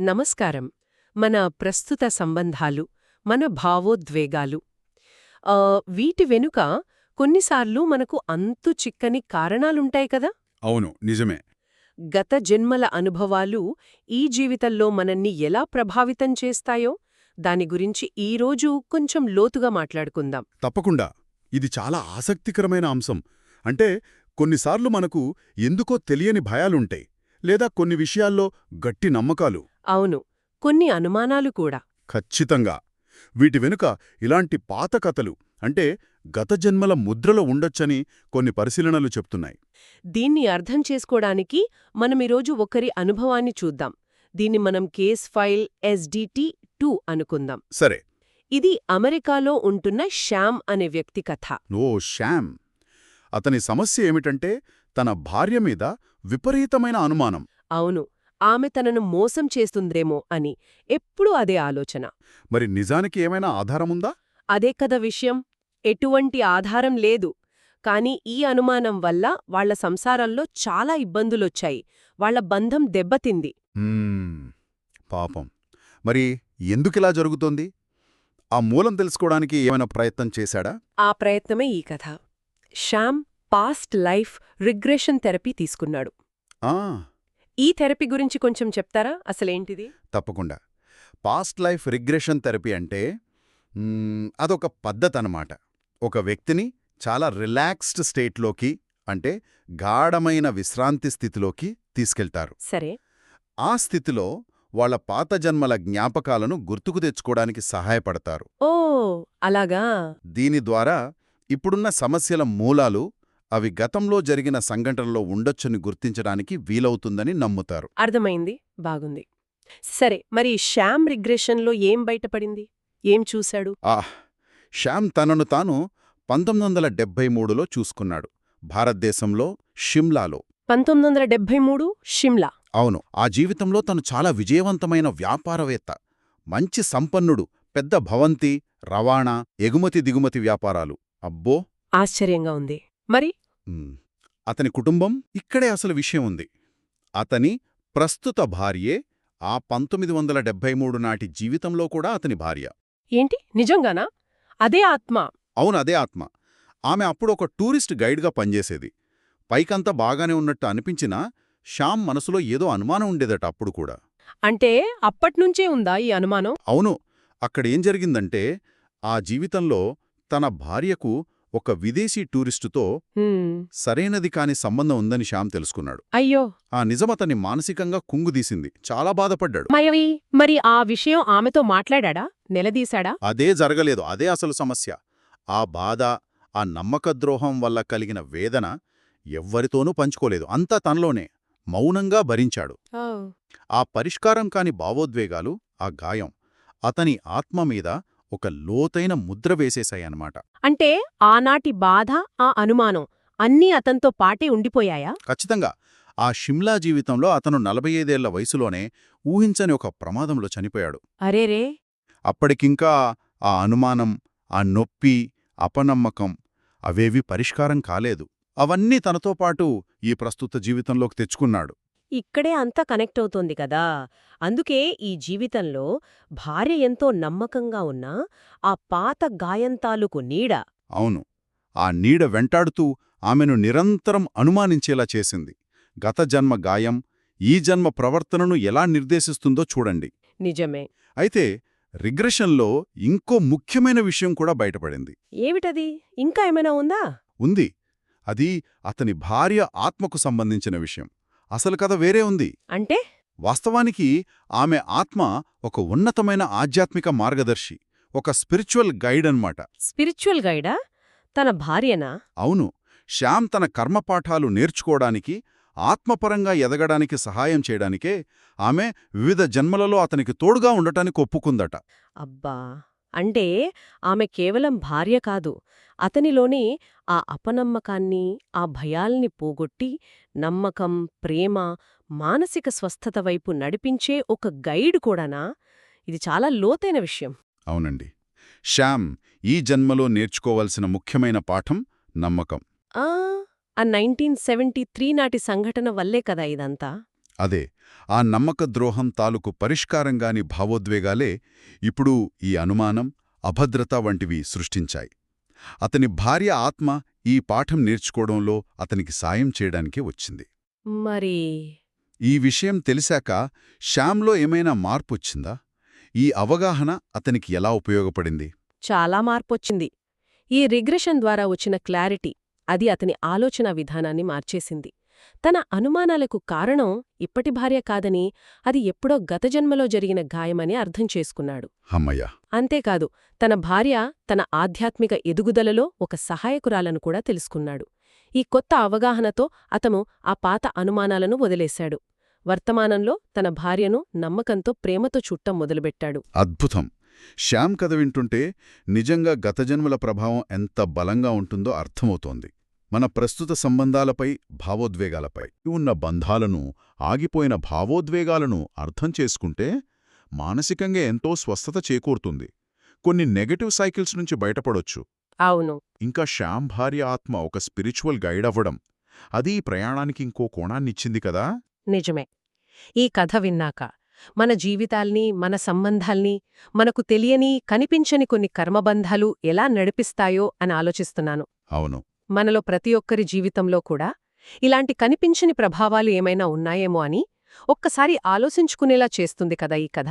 నమస్కారం. మన ప్రస్తుత సంబంధాలు మన భావోద్వేగాలు. వీటి వెనుక కొన్నిసార్లు మనకు అంతు చిక్కని కారణాలుంటాయి కదా? అవును నిజమే. గత జన్మల అనుభవాలు ఈ జీవితంలో మనల్ని ఎలా ప్రభావితం చేస్తాయో దాని గురించి ఈరోజు కొంచెం లోతుగా మాట్లాడుకుందాం. తప్పకుండా. ఇది చాలా ఆసక్తికరమైన అంశం. అంటే కొన్నిసార్లు మనకు ఎందుకో తెలియని భయాలుంటాయి. లేదా కొన్ని విషయాల్లో గట్టి నమ్మకాలు. అవును కొన్ని అనుమానాలు కూడా. ఖచ్చితంగా. వీటి వెనుక ఇలాంటి పాత కథలు అంటే గత జన్మల ముద్రలో ఉండొచ్చని కొన్ని పరిశీలనలు చెప్తున్నాయి. దీన్ని అర్థం చేసుకోవడానికి మనం ఈరోజు ఒకరి అనుభవాన్ని చూద్దాం. దీన్ని మనం కేస్ ఫైల్ ఎస్డిటి టూ అనుకుందాం. సరే. ఇది అమెరికాలో ఉంటున్న శ్యామ్ అనే వ్యక్తి కథ. ఓ శ్యామ్. అతని సమస్య ఏమిటంటే తన భార్య మీద విపరీతమైన అనుమానం. అవును ఆమె తనను మోసం చేస్తుందేమో అని ఎప్పుడూ అదే ఆలోచన. మరి నిజానికి ఏమైనా ఆధారముందా అదే కథ విషయం. ఎటువంటి ఆధారం లేదు. కాని ఈ అనుమానం వల్ల వాళ్ళ సంసారంలో చాలా ఇబ్బందులొచ్చాయి. వాళ్ళ బంధం దెబ్బతింది. పాపం. మరి ఎందుకిలా జరుగుతోంది? ఆ మూలం తెలుసుకోవడానికి ఏమైనా ప్రయత్నం చేశాడా? ఆ ప్రయత్నమే ఈ కథ. Shyam past life regression therapy తీసుకున్నాడు. ఆ! ఈ థెరపీ గురించి కొంచెం చెప్తారా? అసలేంటిది? తప్పకుండా. పాస్ట్ లైఫ్ రిగ్రెషన్ థెరపీ అంటే అదొక పద్ధతి అన్నమాట ఒక వ్యక్తిని చాలా రిలాక్స్డ్ స్టేట్లోకి అంటే గాఢమైన విశ్రాంతి స్థితిలోకి తీసుకెళ్తారు. సరే. ఆ స్థితిలో వాళ్ళ పాత జన్మల జ్ఞాపకాలను గుర్తుకు తెచ్చుకోవడానికి సహాయపడతారు. ఓ! అలాగా? దీని ద్వారా ఇప్పుడున్న సమస్యల మూలాలు అవి గతంలో జరిగిన సంఘటనలో ఉండొచ్చని గుర్తించడానికి వీలవుతుందని నమ్ముతారు. అర్థమైంది. బాగుంది. సరే మరి శ్యామ్ రిగ్రెషన్లో ఏం బయటపడింది? ఏం చూశాడు? ఆహ్ శ్యామ్ తనను తాను పంతొమ్మిది వందల డెబ్బై మూడులో చూసుకున్నాడు. భారతదేశంలో షిమ్లాలో. పంతొమ్మిది వందల డెబ్బై మూడు షిమ్లా. అవును ఆ జీవితంలో తను చాలా విజయవంతమైన వ్యాపారవేత్త. మంచి సంపన్నుడు పెద్ద భవంతి రవాణా ఎగుమతి దిగుమతి వ్యాపారాలు. అబ్బో! ఆశ్చర్యంగా ఉంది. మరి? అతని కుటుంబం ఇక్కడే అసలు విషయం ఉంది. అతని ప్రస్తుత భార్యే ఆ పంతొమ్మిది వందల డెబ్బై మూడు నాటి జీవితంలో కూడా అతని భార్య. ఏంటి? నిజంగానా? అదే ఆత్మ. అవును అదే ఆత్మ. ఆమె అప్పుడు ఒక టూరిస్ట్ గైడ్గా పనిచేసేది. పైకంతా బాగానే ఉన్నట్టు అనిపించినా శ్యామ్ మనసులో ఏదో అనుమానం ఉండేదట అప్పుడు కూడా. అంటే అప్పట్నుంచే ఉందా ఈ అనుమానం? అవును అక్కడేం జరిగిందంటే ఆ జీవితంలో తన భార్యకు ఒక విదేశీ టూరిస్టుతో సరైనది కాని సంబంధం ఉందని శ్యామ్ తెలుసుకున్నాడు. అయ్యో! ఆ నిజం అతన్ని మానసికంగా కుంగుదీసింది. చాలా బాధపడ్డాడు. మయవి మరి ఆ విషయం ఆమెతో మాట్లాడా నిలదీశాడా? అదే జరగలేదు. అదే అసలు సమస్య. ఆ బాధ ఆ నమ్మకద్రోహం వల్ల కలిగిన వేదన ఎవ్వరితోనూ పంచుకోలేదు. అంతా తనలోనే. మౌనంగా భరించాడు. ఆ పరిష్కారం కాని భావోద్వేగాలు ఆ గాయం అతని ఆత్మ మీద ఒక లోతైన ముద్ర వేసేశాయన్నమాట. అంటే ఆనాటి బాధ ఆ అనుమానం అన్నీ అతంతో పాటే ఉండిపోయాయా? ఖచ్చితంగా. ఆ షిమ్లా జీవితంలో అతను నలభై ఐదేళ్ళ వయసులోనే ఊహించని ఒక ప్రమాదంలో చనిపోయాడు. అరేరే! అప్పటికింకా ఆ అనుమానం ఆ నొప్పి అపనమ్మకం అవేవి పరిష్కారం కాలేదు. అవన్నీ తనతో పాటు ఈ ప్రస్తుత జీవితంలోకి తెచ్చుకున్నాడు. ఇక్కడే అంతా కనెక్ట్ అవుతోంది కదా. అందుకే ఈ జీవితంలో భార్య ఎంతో నమ్మకంగా ఉన్నా ఆ పాత గాయం తాలూకు నీడ అవును. ఆ నీడ వెంటాడుతూ ఆమెను నిరంతరం అనుమానించేలా చేసింది. గత జన్మ గాయం ఈ జన్మ ప్రవర్తనను ఎలా నిర్దేశిస్తుందో చూడండి. నిజమే. అయితే రిగ్రెషన్లో ఇంకో ముఖ్యమైన విషయం కూడా బయటపడింది. ఏమిటది? ఇంకా ఏమైనా ఉందా? ఉంది. అది అతని భార్య ఆత్మకు సంబంధించిన విషయం. అసలు కథ వేరే ఉంది. అంటే? వాస్తవానికి ఆమె ఆత్మ ఒక ఉన్నతమైన ఆధ్యాత్మిక మార్గదర్శి ఒక స్పిరిచువల్ గైడ్ అన్నమాట. స్పిరిచువల్ గైడా? తన భార్యనా? అవును. శ్యామ్ తన కర్మపాఠాలు నేర్చుకోవడానికి ఆత్మపరంగా ఎదగడానికి సహాయం చేయడానికే ఆమె వివిధ జన్మలలో అతనికి తోడుగా ఉండటానికి ఒప్పుకుందట. అబ్బా! అంటే ఆమె కేవలం భార్య కాదు అతనిలోని ఆ అపనమ్మకాన్ని ఆ భయాల్ని పోగొట్టి నమ్మకం ప్రేమ మానసిక స్వస్థత వైపు నడిపించే ఒక గైడ్ కూడానా? ఇది చాలా లోతైన విషయం. అవునండి. శ్యామ్ ఈ జన్మలో నేర్చుకోవలసిన ముఖ్యమైన పాఠం నమ్మకం. ఆ! ఆ నైన్టీన్ సెవెంటీ త్రీ నాటి సంఘటన వల్లే కదా ఇదంతా. అదే ఆ నమ్మక ద్రోహం తాలూకు పరిష్కారంగాని భావోద్వేగాలే ఇప్పుడు ఈ అనుమానం అభద్రత వంటివి సృష్టించాయి. అతని భార్య ఆత్మ ఈ పాఠం నేర్చుకోవడంలో అతనికి సాయం చేయడానికే వచ్చింది. మరి? ఈ విషయం తెలిసాక శ్యామ్లో ఏమైనా మార్పొచ్చిందా? ఈ అవగాహన అతనికి ఎలా ఉపయోగపడింది? చాలా మార్పొచ్చింది. ఈ రిగ్రెషన్ ద్వారా వచ్చిన క్లారిటీ అది అతని ఆలోచన విధానాన్ని మార్చేసింది. తన అనుమానాలకు కారణం ఇప్పటి భార్య కాదని అది ఎప్పుడో గత జన్మలో జరిగిన గాయమని అర్థం చేసుకున్నాడు. హమ్మయ్య అంతేకాదు తన భార్య తన ఆధ్యాత్మిక ఎదుగుదలలో ఒక సహాయకురాలను కూడా తెలుసుకున్నాడు. ఈ కొత్త అవగాహనతో అతను ఆ పాత అనుమానాలను వదిలేశాడు. వర్తమానంలో తన భార్యను నమ్మకంతో ప్రేమతో చుట్టం మొదలుపెట్టాడు. అద్భుతం! శ్యామ్ కథ వింటుంటే నిజంగా గత జన్మల ప్రభావం ఎంత బలంగా ఉంటుందో అర్థమవుతోంది. మన ప్రస్తుత సంబంధాలపై భావోద్వేగాలపై ఉన్న బంధాలను ఆగిపోయిన భావోద్వేగాలను అర్థం చేసుకుంటే మానసికంగా ఎంతో స్వస్థత చేకూరుతుంది. కొన్ని నెగటివ్ సైకిల్స్ నుంచి బయటపడొచ్చు. అవును. ఇంకా శ్యామ్ భార్య ఆత్మ ఒక స్పిరిచువల్ గైడ్ అవ్వడం అది ఈ ప్రయాణానికి ఇంకో కోణాన్నిచ్చింది కదా? నిజమే. ఈ కథ విన్నాక మన జీవితాల్ని మన సంబంధాల్ని మనకు తెలియని కనిపించని కొన్ని కర్మబంధాలు ఎలా నడిపిస్తాయో అని ఆలోచిస్తున్నాను. అవును. మనలో ప్రతి ఒక్కరి జీవితంలో కూడా ఇలాంటి కనిపించని ప్రభావాలు ఏమైనా ఉన్నాయేమో అని ఒక్కసారి ఆలోచించుకునేలా చేస్తుంది కదా ఈ కథ.